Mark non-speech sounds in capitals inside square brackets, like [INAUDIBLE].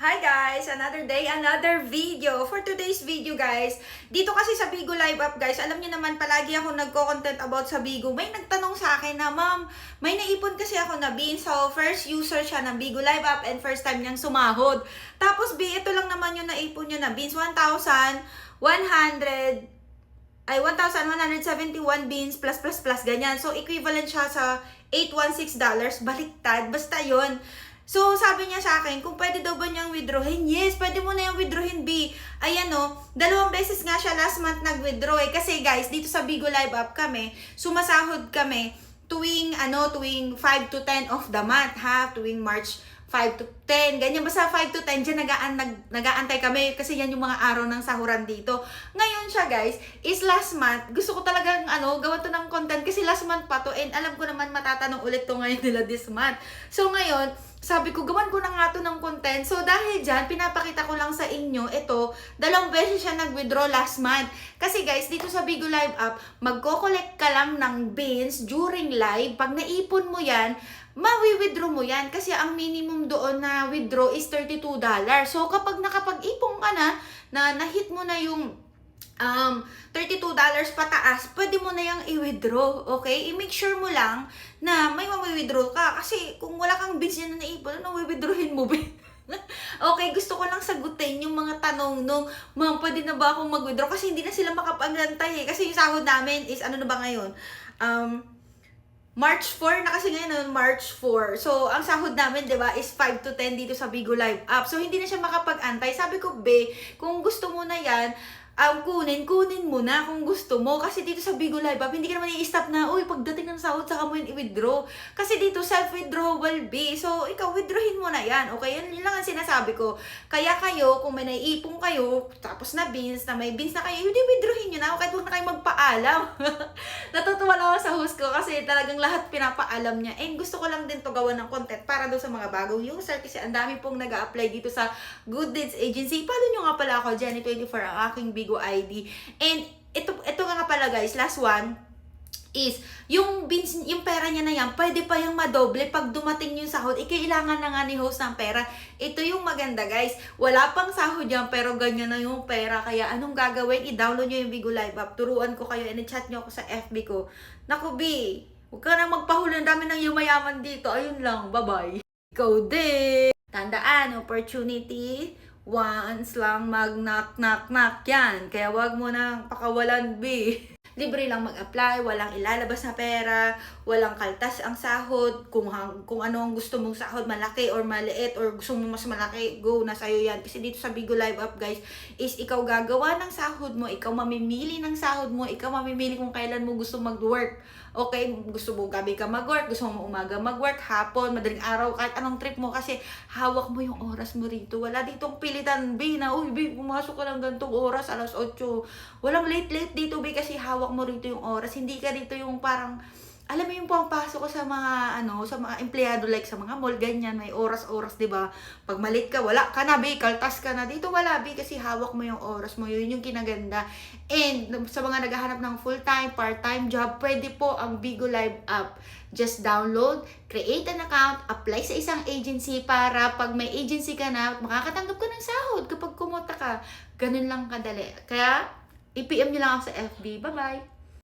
Hi guys! Another day, another video. For today's video guys, dito kasi sa Bigo Live Up guys, alam niyo naman palagi ako nagko-content about sa Bigo. May nagtanong sa akin na, Ma'am, may naipon kasi ako na bean. So, first user siya ng Bigo Live Up and first time niyang sumahod. Tapos, B, ito lang naman yung naipon niya na beans. 1,100 ay 1,171 beans plus plus plus ganyan. So equivalent siya sa 816 dollars baliktad basta 'yon. So sabi niya sa akin, kung pwede daw ba niyang withdrawin? Yes, pwede mo na yung withdrawin B. Ayan o, dalawang beses nga siya last month nag-withdraw eh. Kasi guys, dito sa Bigo Live Up kami, sumasahod kami tuwing ano, tuwing 5 to 10 of the month ha, tuwing March 5 to 10, ganyan. Basta 5 to 10, dyan nagaan, nag, nagaantay kami kasi yan yung mga araw ng sahuran dito. Ngayon siya guys, is last month, gusto ko talagang ano, gawa to ng content kasi last month pa to and alam ko naman matatanong ulit to ngayon [LAUGHS] nila this month. So ngayon, sabi ko, gawan ko na nga to ng content. So dahil dyan, pinapakita ko lang sa inyo, ito, dalawang beses siya nag-withdraw last month. Kasi guys, dito sa Bigo Live app, magko-collect ka lang ng beans during live. Pag naipon mo yan, mawi-withdraw mo yan kasi ang minimum doon na withdraw is $32. So kapag nakapag-ipon ka na, na na-hit mo na yung um, $32 pataas, pwede mo na yung i-withdraw, okay? I-make sure mo lang na may mami-withdraw ka kasi kung wala kang yan na naipon, ano withdrawin mo ba? [LAUGHS] okay, gusto ko lang sagutin yung mga tanong nung, ma'am, pwede na ba akong mag-withdraw? Kasi hindi na sila makapagantay eh. Kasi yung sahod namin is, ano na ba ngayon? Um, March 4 na kasi ngayon, no? March 4. So, ang sahod namin, di ba, is 5 to 10 dito sa Bigo Live App. So, hindi na siya makapag-antay. Sabi ko, be, kung gusto mo na yan, um, kunin, kunin mo na kung gusto mo. Kasi dito sa Bigo Live App, hindi ka naman i-stop na, uy, pagdating ng sahod, saka mo yun i-withdraw. Kasi dito, self-withdrawal be. So, ikaw, withdrawin mo na yan. Okay? Yan, lang ang sinasabi ko. Kaya kayo, kung may naiipong kayo, tapos na beans, na may beans na kayo, hindi withdrawin nyo na. Kahit huwag na kayo magpaalam. [LAUGHS] Natutuwa lang ako sa host ko kasi talagang lahat pinapaalam niya. And gusto ko lang din to gawa ng content para doon sa mga bagong user kasi ang dami pong nag apply dito sa Good Deeds Agency. Follow nyo nga pala ako, Jenny24, ang aking Bigo ID. And ito, ito nga pala guys, last one is yung bins, yung pera niya na yan, pwede pa yung madoble pag dumating yung sahod. Eh, kailangan na nga ni host ng pera. Ito yung maganda, guys. Wala pang sahod yan, pero ganyan na yung pera. Kaya anong gagawin? I-download nyo yung Bigo Live app. Turuan ko kayo, and chat nyo ako sa FB ko. Naku, B, huwag ka na magpahuli. Ang dami ng yumayaman dito. Ayun lang, bye-bye. Ikaw din. Tandaan, opportunity once lang mag knock knock knock yan. Kaya wag mo nang pakawalan, B. Libre lang mag-apply, walang ilalabas na pera, walang kaltas ang sahod, kung, hang, kung ano ang gusto mong sahod, malaki or maliit, or gusto mo mas malaki, go, na sa'yo yan. Kasi dito sa Bigo Live Up, guys, is ikaw gagawa ng sahod mo, ikaw mamimili ng sahod mo, ikaw mamimili kung kailan mo gusto mag-work. Okay, gusto mo gabi ka mag-work, gusto mo umaga mag-work, hapon, madaling araw, kahit anong trip mo, kasi hawak mo yung oras mo rito. Wala ditong pilitan, B, na, uy, B, pumasok ka ng gantong oras, alas 8. Walang late-late dito, B, kasi hawak mo rito yung oras. Hindi ka rito yung parang, alam mo yung pumapasok ko sa mga ano, sa mga empleyado like sa mga mall ganyan, may oras-oras, 'di ba? Pag malit ka, wala ka na, be, kaltas ka na. Dito wala, be, kasi hawak mo yung oras mo. Yun yung kinaganda. And sa mga naghahanap ng full-time, part-time job, pwede po ang Bigo Live app. Just download, create an account, apply sa isang agency para pag may agency ka na, makakatanggap ka ng sahod kapag kumota ka. Ganun lang kadali. Kaya, i-PM nyo lang ako sa FB. Bye-bye!